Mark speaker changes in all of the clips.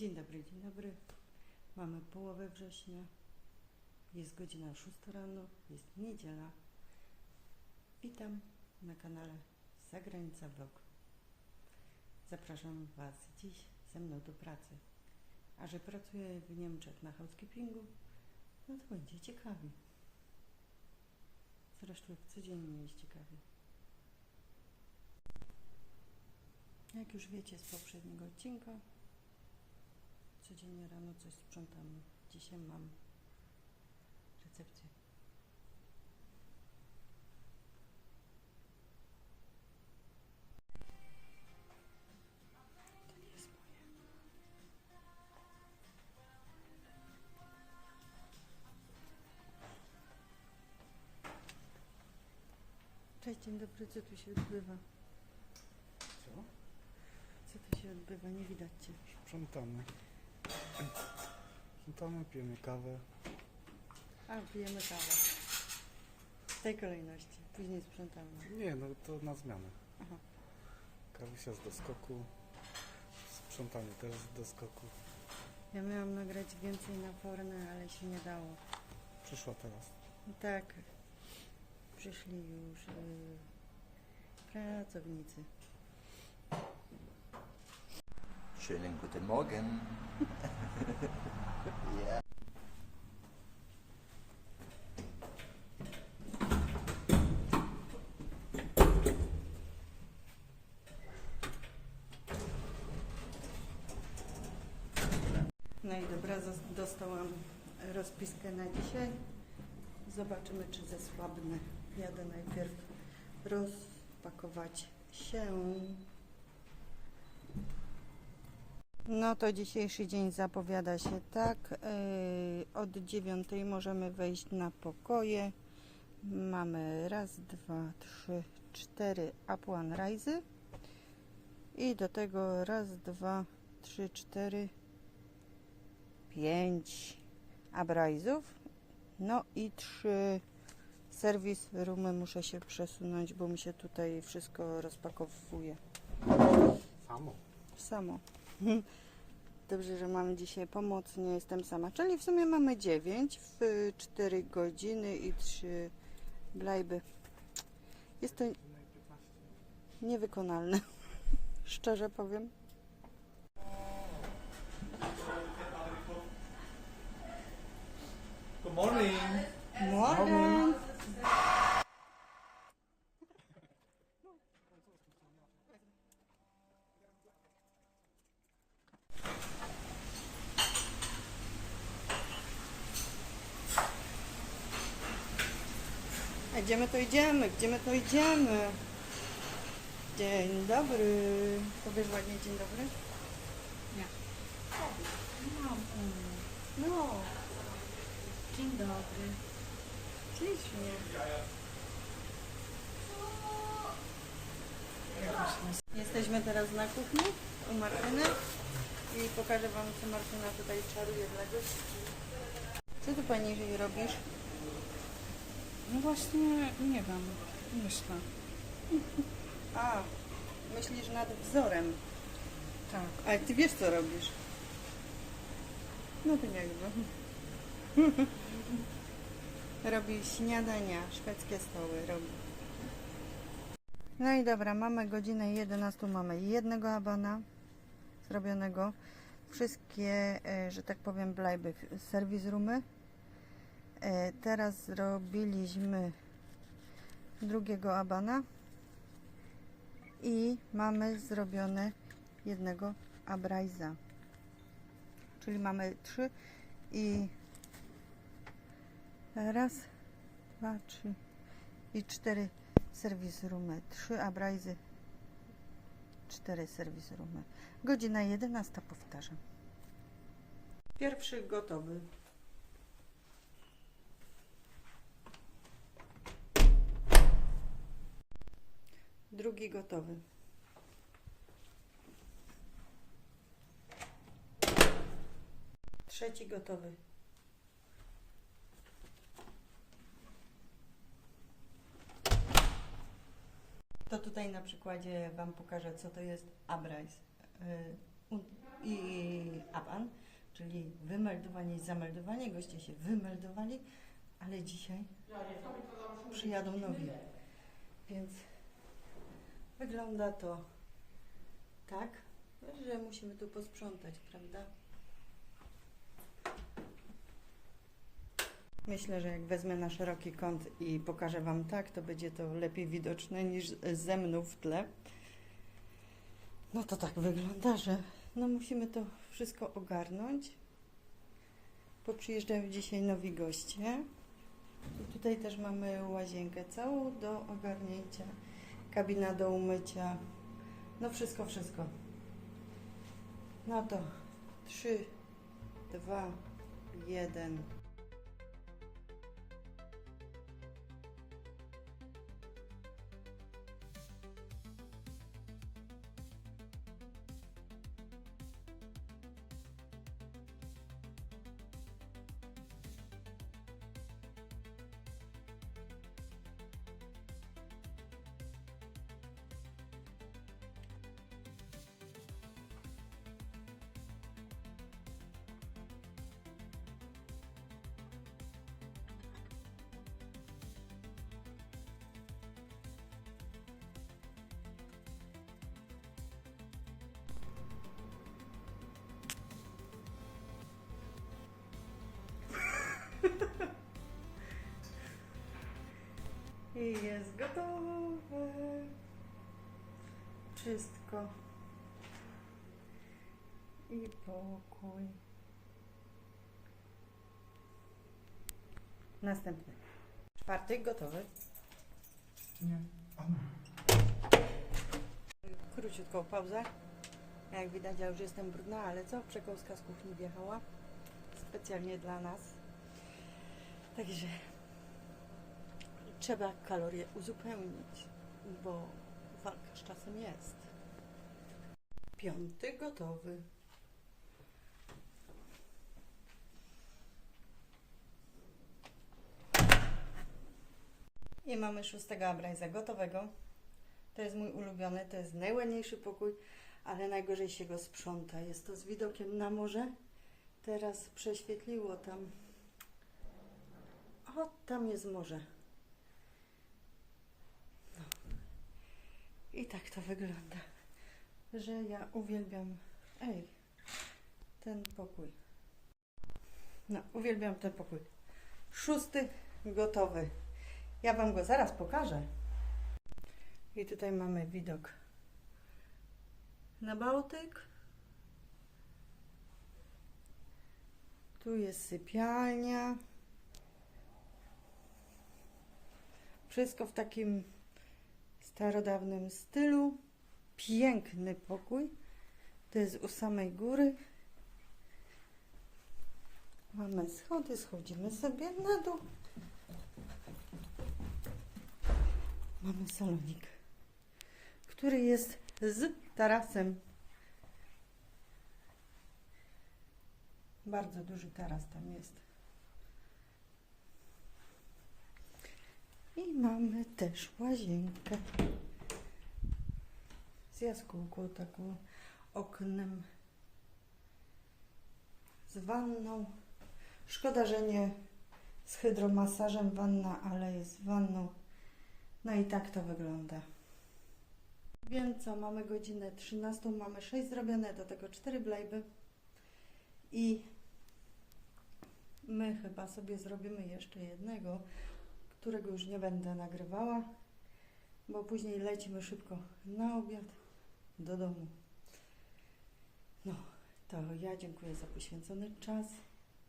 Speaker 1: Dzień dobry, dzień dobry. Mamy połowę września. Jest godzina 6 rano, jest niedziela. Witam na kanale Zagranica Vlog. Zapraszam Was dziś ze mną do pracy. A że pracuję w Niemczech na housekeepingu, no to będzie ciekawie. Zresztą jak codziennie jest ciekawie. Jak już wiecie z poprzedniego odcinka, codziennie rano coś sprzątamy. Dzisiaj mam recepcję. Cześć, dzień dobry, co tu się odbywa?
Speaker 2: Co?
Speaker 1: Co tu się odbywa? Nie widać Cię.
Speaker 2: Sprzątamy. Sprzątamy, pijemy kawę.
Speaker 1: A, pijemy kawę. W tej kolejności. Później sprzątamy.
Speaker 2: Nie, no to na zmianę.
Speaker 1: Aha.
Speaker 2: Kawusia z doskoku. Sprzątanie też z doskoku.
Speaker 1: Ja miałam nagrać więcej na ale się nie dało.
Speaker 2: Przyszła teraz.
Speaker 1: No tak, przyszli już y, pracownicy.
Speaker 3: Schönen guten Morgen. ja.
Speaker 1: No i dobra, dostałam rozpiskę na dzisiaj. Zobaczymy, czy zesłabnę. Jadę najpierw rozpakować się. No to dzisiejszy dzień zapowiada się tak. Yy, od dziewiątej możemy wejść na pokoje. Mamy raz, dwa, trzy, cztery Apple Rise'y. I do tego raz, dwa, trzy, cztery, pięć abrajzów. No i trzy serwis roomy. Muszę się przesunąć, bo mi się tutaj wszystko rozpakowuje.
Speaker 2: Samo.
Speaker 1: Samo. Dobrze, że mamy dzisiaj pomoc, nie jestem sama. Czyli w sumie mamy 9 w 4 godziny i 3 blajby. Jest to niewykonalne. Szczerze powiem.
Speaker 4: Good morning.
Speaker 1: Gdzie my to idziemy? Gdzie my to idziemy? Dzień dobry. Powiesz ładnie dzień dobry?
Speaker 5: Nie.
Speaker 1: No,
Speaker 5: Dzień dobry.
Speaker 1: ślicznie. Jesteśmy teraz na kuchni u Martyny i pokażę Wam, co Martyna tutaj czaruje dla gości. Co tu Pani robisz?
Speaker 5: No właśnie, nie wiem. Myślę.
Speaker 1: A, myślisz nad wzorem.
Speaker 5: Tak.
Speaker 1: Ale Ty wiesz, co robisz. No to jakby. robi śniadania, szwedzkie stoły robi. No i dobra, mamy godzinę 11, mamy jednego abana zrobionego. Wszystkie, e, że tak powiem, blajby, serwis roomy. E, Teraz zrobiliśmy drugiego abana i mamy zrobione jednego abrajza. Czyli mamy trzy i raz, dwa, trzy i cztery serwis roomy. Trzy abrajzy, cztery serwis roomy. Godzina 11 powtarzam. Pierwszy gotowy. Drugi gotowy. Trzeci gotowy. To tutaj na przykładzie Wam pokażę, co to jest Abrais y, i Ab byli wymeldowani i zameldowani, goście się wymeldowali, ale dzisiaj przyjadą nowi. Więc wygląda to tak, że musimy tu posprzątać, prawda? Myślę, że jak wezmę na szeroki kąt i pokażę Wam tak, to będzie to lepiej widoczne niż ze mną w tle. No to tak wygląda, że no musimy to wszystko ogarnąć. Bo przyjeżdżają dzisiaj nowi goście. I tutaj też mamy łazienkę całą do ogarnięcia, kabina do umycia. No wszystko, wszystko. No to 3, 2, 1. jest gotowe. Wszystko. I pokój. Następny. Czwarty gotowy.
Speaker 2: Nie.
Speaker 1: Króciutką pauzę. Jak widać, ja już jestem brudna, ale co? Przekąska z kuchni wjechała. Specjalnie dla nas. Także trzeba kalorie uzupełnić, bo walka z czasem jest. Piąty gotowy. I mamy szóstego Abrajza gotowego. To jest mój ulubiony, to jest najładniejszy pokój, ale najgorzej się go sprząta. Jest to z widokiem na morze. Teraz prześwietliło tam. O, tam jest morze. No. I tak to wygląda, że ja uwielbiam. Ej, ten pokój. No, uwielbiam ten pokój. Szósty gotowy. Ja Wam go zaraz pokażę. I tutaj mamy widok na Bałtyk. Tu jest sypialnia. Wszystko w takim starodawnym stylu. Piękny pokój. To jest u samej góry. Mamy schody, schodzimy sobie na dół. Mamy salonik, który jest z tarasem. Bardzo duży taras tam jest. I mamy też łazienkę z jaskółką, taką oknem, z wanną. Szkoda, że nie z hydromasażem wanna, ale jest wanną. No i tak to wygląda. Więc co, mamy godzinę 13, mamy 6 zrobione, do tego 4 blejby. I my chyba sobie zrobimy jeszcze jednego, którego już nie będę nagrywała, bo później lecimy szybko na obiad do domu. No, to ja dziękuję za poświęcony czas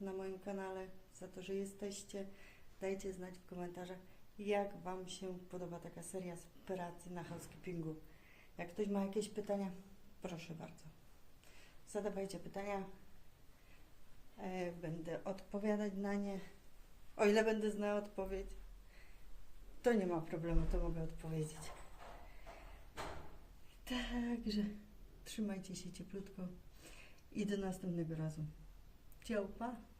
Speaker 1: na moim kanale, za to, że jesteście. Dajcie znać w komentarzach, jak Wam się podoba taka seria z pracy na housekeepingu. Jak ktoś ma jakieś pytania, proszę bardzo. Zadawajcie pytania. E, będę odpowiadać na nie. O ile będę znała odpowiedź, to nie ma problemu, to mogę odpowiedzieć. Także trzymajcie się cieplutko i do następnego razu. Ciao, pa!